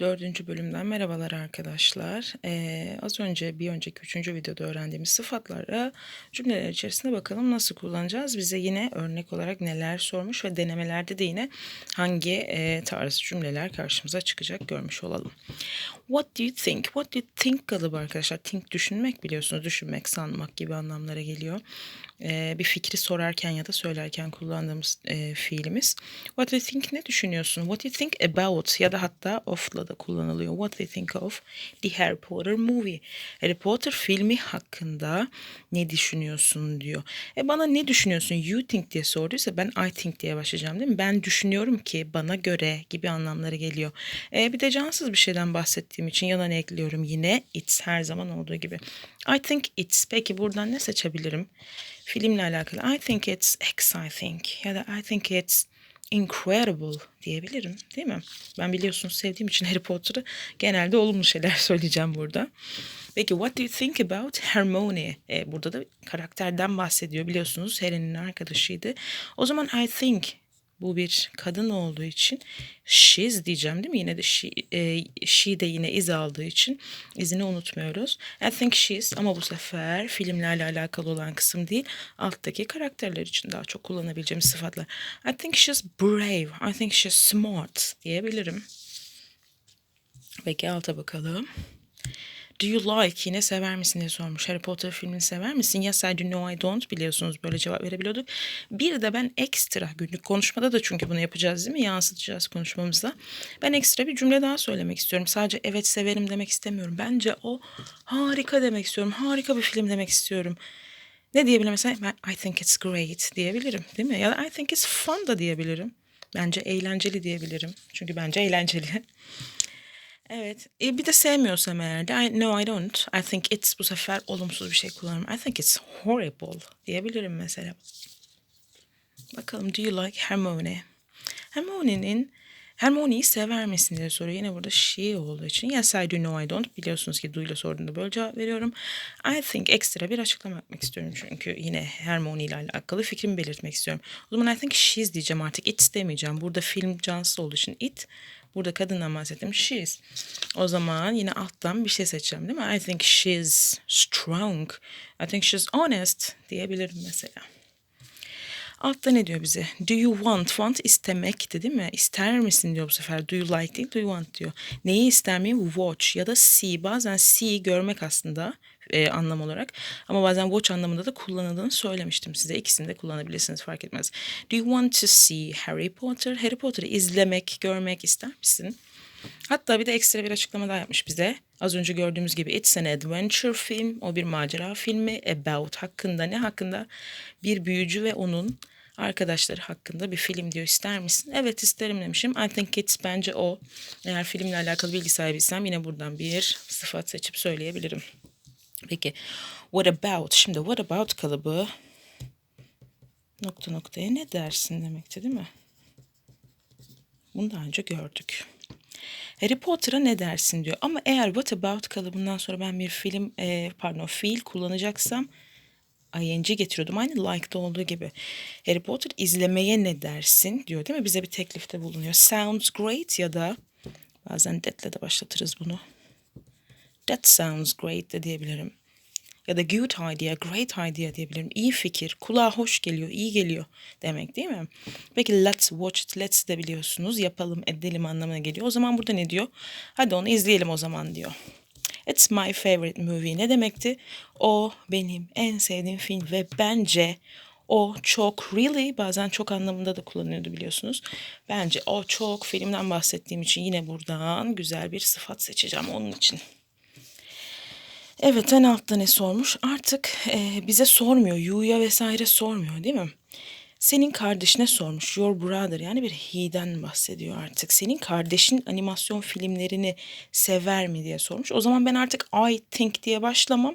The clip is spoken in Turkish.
Dördüncü bölümden merhabalar arkadaşlar. Ee, az önce bir önceki üçüncü videoda öğrendiğimiz sıfatlara cümleler içerisinde bakalım nasıl kullanacağız. Bize yine örnek olarak neler sormuş ve denemelerde de yine hangi e, tarz cümleler karşımıza çıkacak görmüş olalım. What do you think? What do you think kalıbı arkadaşlar. Think düşünmek biliyorsunuz. Düşünmek, sanmak gibi anlamlara geliyor. Ee, bir fikri sorarken ya da söylerken kullandığımız e, fiilimiz. What do you think ne düşünüyorsun? What do you think about ya da hatta of'la da kullanılıyor. What you think of the Harry Potter movie? Harry Potter filmi hakkında ne düşünüyorsun diyor. E bana ne düşünüyorsun? You think diye sorduysa ben I think diye başlayacağım değil mi? Ben düşünüyorum ki bana göre gibi anlamları geliyor. E, bir de cansız bir şeyden bahsettiğim için yanına ne ekliyorum yine it's her zaman olduğu gibi. I think it's. Peki buradan ne seçebilirim? Filmle alakalı. I think it's exciting ya da I think it's incredible diyebilirim değil mi? Ben biliyorsunuz sevdiğim için Harry Potter'ı genelde olumlu şeyler söyleyeceğim burada. Peki what do you think about Hermione? E, burada da karakterden bahsediyor biliyorsunuz Harry'nin arkadaşıydı. O zaman I think bu bir kadın olduğu için she's diyeceğim değil mi? Yine de she, e, she de yine iz aldığı için izini unutmuyoruz. I think she's ama bu sefer filmlerle alakalı olan kısım değil. Alttaki karakterler için daha çok kullanabileceğimiz sıfatlar. I think she's brave. I think she's smart diyebilirim. Peki alta bakalım. Do you like yine sever misin diye sormuş. Harry Potter filmini sever misin? Yes I do no I don't biliyorsunuz böyle cevap verebiliyorduk. Bir de ben ekstra günlük konuşmada da çünkü bunu yapacağız değil mi? Yansıtacağız konuşmamızda. Ben ekstra bir cümle daha söylemek istiyorum. Sadece evet severim demek istemiyorum. Bence o harika demek istiyorum. Harika bir film demek istiyorum. Ne diyebilirim mesela? I think it's great diyebilirim değil mi? Ya da I think it's fun da diyebilirim. Bence eğlenceli diyebilirim. Çünkü bence eğlenceli. Evet. E, bir de sevmiyorsam eğer de I, no I don't. I think it's bu sefer olumsuz bir şey kullanırım. I think it's horrible diyebilirim mesela. Bakalım do you like Hermione? Hermione'nin Hermione'yi sever misin diye soruyor. Yine burada she olduğu için yes I do no I don't. Biliyorsunuz ki duyla sorduğunda böyle cevap veriyorum. I think ekstra bir açıklama yapmak istiyorum çünkü yine Hermione ile alakalı fikrimi belirtmek istiyorum. O zaman I think she's diyeceğim artık. It's demeyeceğim. Burada film cansız olduğu için it. Burada kadından bahsettim. She's. O zaman yine alttan bir şey seçeceğim değil mi? I think she's strong. I think she's honest diyebilirim mesela. Altta ne diyor bize? Do you want? Want istemekti değil mi? İster misin diyor bu sefer. Do you like değil, do you want diyor. Neyi ister miyim? Watch ya da see. Bazen see görmek aslında e, anlam olarak. Ama bazen watch anlamında da kullanıldığını söylemiştim size. İkisini de kullanabilirsiniz fark etmez. Do you want to see Harry Potter? Harry Potter'ı izlemek, görmek ister misin? Hatta bir de ekstra bir açıklama daha yapmış bize. Az önce gördüğümüz gibi It's an adventure film. O bir macera filmi. About hakkında ne hakkında? Bir büyücü ve onun arkadaşları hakkında bir film diyor ister misin? Evet isterim demişim. I think it's bence o. Eğer filmle alakalı bilgi sahibiysem yine buradan bir sıfat seçip söyleyebilirim. Peki what about? Şimdi what about kalıbı nokta noktaya ne dersin demekti değil mi? Bunu daha önce gördük. Harry Potter'a ne dersin diyor. Ama eğer what about kalıbından sonra ben bir film e, pardon fiil kullanacaksam ing getiriyordum. Aynı like'da olduğu gibi. Harry Potter izlemeye ne dersin diyor değil mi? Bize bir teklifte bulunuyor. Sounds great ya da bazen that'le de başlatırız bunu. That sounds great de diyebilirim. Ya da good idea, great idea diyebilirim. İyi fikir, kulağa hoş geliyor, iyi geliyor demek değil mi? Peki let's watch it, let's de biliyorsunuz yapalım, edelim anlamına geliyor. O zaman burada ne diyor? Hadi onu izleyelim o zaman diyor. It's my favorite movie. Ne demekti? O benim en sevdiğim film ve bence o çok really bazen çok anlamında da kullanıyordu biliyorsunuz. Bence o çok filmden bahsettiğim için yine buradan güzel bir sıfat seçeceğim onun için. Evet en altta ne sormuş? Artık e, bize sormuyor. You'ya vesaire sormuyor değil mi? Senin kardeşine sormuş. Your brother yani bir he'den bahsediyor artık. Senin kardeşin animasyon filmlerini sever mi diye sormuş. O zaman ben artık I think diye başlamam.